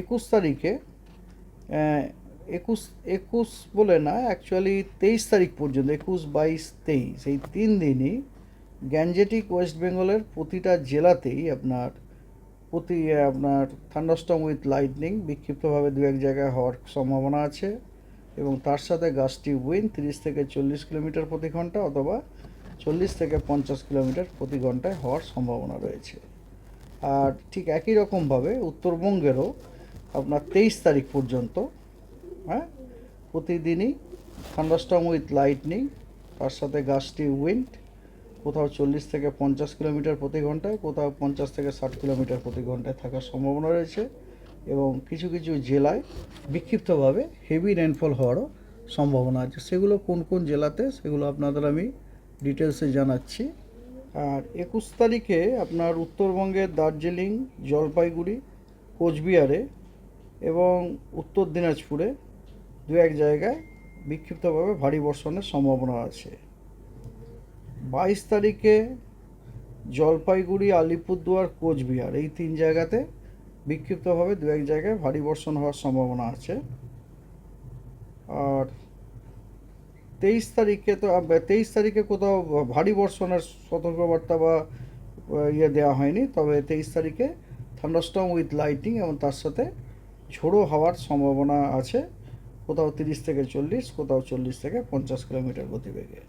একুশ তারিখে একুশ একুশ বলে না অ্যাকচুয়ালি তেইশ তারিখ পর্যন্ত, একুশ, বাইশ, তেইশ, এই তিন দিনই গ্যাঞ্জেটিক ওয়েস্ট বেঙ্গলের প্রতিটা জেলাতেই আপনার প্রতি, আপনার থান্ডারস্টম উইথ লাইটনিং বিক্ষিপ্তভাবে দু এক জায়গায় হওয়ার সম্ভাবনা আছে এবং তার সাথে গাছটি উইন তিরিশ থেকে চল্লিশ কিলোমিটার প্রতি ঘণ্টা অথবা চল্লিশ থেকে পঞ্চাশ কিলোমিটার প্রতি ঘন্টায় হওয়ার সম্ভাবনা রয়েছে। আর ঠিক একই রকমভাবে উত্তরবঙ্গেরও আপনার তেইশ তারিখ পর্যন্ত হ্যাঁ? প্রতিদিনই থান্ডারস্টম উইথ লাইটনিং তার সাথে গাছটি উইন্ড কোথাও চল্লিশ থেকে পঞ্চাশ কিলোমিটার প্রতি ঘন্টায়, কোথাও পঞ্চাশ থেকে ষাট কিলোমিটার প্রতি ঘন্টায় থাকার সম্ভাবনা রয়েছে এবং কিছু কিছু জেলায় বিক্ষিপ্তভাবে হেভি রেনফল হওয়ারও সম্ভাবনা আছে। সেগুলো কোন কোন জেলাতে, সেগুলো আপনাদের আমি ডিটেলসে জানাচ্ছি। আর একুশ তারিখে আপনার উত্তরবঙ্গের দার্জিলিং, জলপাইগুড়ি, কোচবিহারে এবং উত্তর দিনাজপুরে দু এক জায়গায় বিক্ষিপ্তভাবে ভারী বর্ষণের সম্ভাবনা আছে। বাইশ তারিখে জলপাইগুড়ি, আলিপুরদুয়ার, কোচবিহার এই তিন জায়গাতে বিক্ষিপ্তভাবে দু এক জায়গায় ভারী বর্ষণ হওয়ার সম্ভাবনা আছে। আর তেইশ তারিখে তো তেইশ তারিখে কোথাও ভারী বর্ষণের সতর্কবার্তা বা ইয়ে দেওয়া হয়নি, তবে তেইশ তারিখে থান্ডারস্টর্ম উইথ লাইটিং এবং তার সাথে ঝোড়ো হওয়ার সম্ভাবনা আছে। কোথাও তিরিশ থেকে চল্লিশ, কোথাও চল্লিশ থেকে পঞ্চাশ কিলোমিটার গতিবেগে।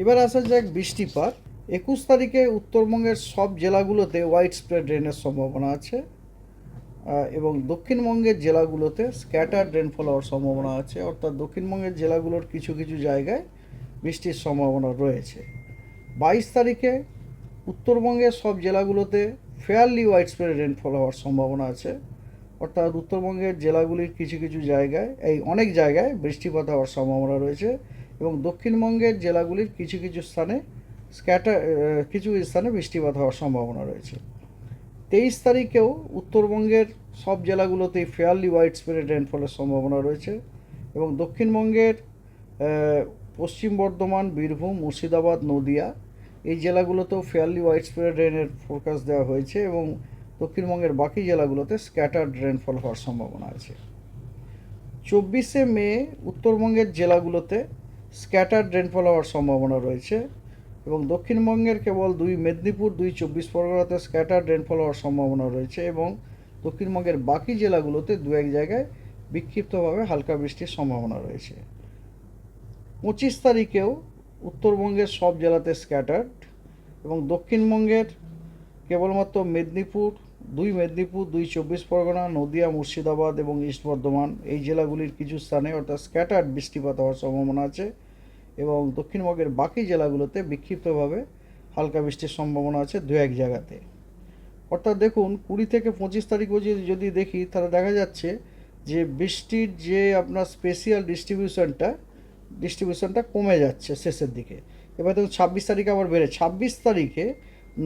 এবার আসা যাক বৃষ্টিপাত। একুশ তারিখে উত্তরবঙ্গের সব জেলাগুলোতে হোয়াইট স্প্রেড রেনের সম্ভাবনা আছে এবং দক্ষিণবঙ্গের জেলাগুলোতে স্ক্যাটার রেনফল হওয়ার সম্ভাবনা আছে। অর্থাৎ দক্ষিণবঙ্গের জেলাগুলোর কিছু কিছু জায়গায় বৃষ্টির সম্ভাবনা রয়েছে। বাইশ তারিখে উত্তরবঙ্গের সব জেলাগুলোতে ফেয়ারলি হোয়াইট স্প্রেড রেনফল হওয়ার সম্ভাবনা আছে। অর্থাৎ উত্তরবঙ্গের জেলাগুলির কিছু কিছু জায়গায়, এই অনেক জায়গায় বৃষ্টিপাত হওয়ার সম্ভাবনা রয়েছে এবং দক্ষিণবঙ্গের জেলাগুলির কিছু কিছু স্থানে স্ক্যাটার কিছু স্থানে বৃষ্টিপাত হওয়ার সম্ভাবনা রয়েছে। তেইশ তারিখেও উত্তরবঙ্গের সব জেলাগুলোতেই ফেয়ারলি হোয়াইট স্প্রেড রেনফলের সম্ভাবনা রয়েছে এবং দক্ষিণবঙ্গের পশ্চিম বর্ধমান, বীরভূম, মুর্শিদাবাদ, নদিয়া এই জেলাগুলোতেও ফেয়ারলি হোয়াইট স্প্রেড রেনের ফোরকাস্ট দেওয়া হয়েছে এবং দক্ষিণবঙ্গের বাকি জেলাগুলোতে স্ক্যাটার্ড রেনফল হওয়ার সম্ভাবনা আছে। চব্বিশে মে উত্তরবঙ্গের জেলাগুলোতে স্ক্যাটার্ড রেনফল হওয়ার সম্ভাবনা রয়েছে এবং দক্ষিণবঙ্গের কেবল দুই, মেদিনীপুর দুই, চব্বিশ পরগনাতে স্ক্যাটার্ড রেনফল হওয়ার সম্ভাবনা রয়েছে এবং দক্ষিণবঙ্গের বাকি জেলাগুলোতে দু এক জায়গায় বিক্ষিপ্তভাবে হালকা বৃষ্টির সম্ভাবনা রয়েছে। পঁচিশ তারিখেও উত্তরবঙ্গের সব জেলাতে স্ক্যাটার্ড এবং দক্ষিণবঙ্গের কেবলমাত্র মেদিনীপুর দুই মেদিনীপুর, দুই চব্বিশ পরগনা, নদিয়া, মুর্শিদাবাদ এবং ইস্ট বর্ধমান। এই জেলাগুলির কিছু স্থানে অর্থাৎ স্ক্যাটার্ড বৃষ্টিপাত হওয়ার সম্ভাবনা আছে এবং দক্ষিণবঙ্গের বাকি জেলাগুলোতে বিক্ষিপ্তভাবে হালকা বৃষ্টির সম্ভাবনা আছে দু এক জায়গাতে। অর্থাৎ দেখুন, কুড়ি থেকে পঁচিশ তারিখ যদি দেখি, তাহলে দেখা যাচ্ছে যে বৃষ্টির যে আপনার স্পেশিয়াল ডিস্ট্রিবিউশনটা ডিস্ট্রিবিউশনটা কমে যাচ্ছে শেষের দিকে। এবার দেখুন, ছাব্বিশ তারিখে আবার বেড়ে, ছাব্বিশ তারিখে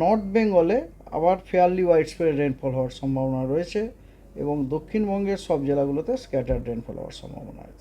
নর্থ বেঙ্গলে আবার ফেয়ারলি ওয়াইড স্প্রেড রেনফল হওয়ার সম্ভাবনা রয়েছে এবং দক্ষিণবঙ্গের সব জেলাগুলোতে স্ক্যাটার্ড রেনফল হওয়ার সম্ভাবনা আছে।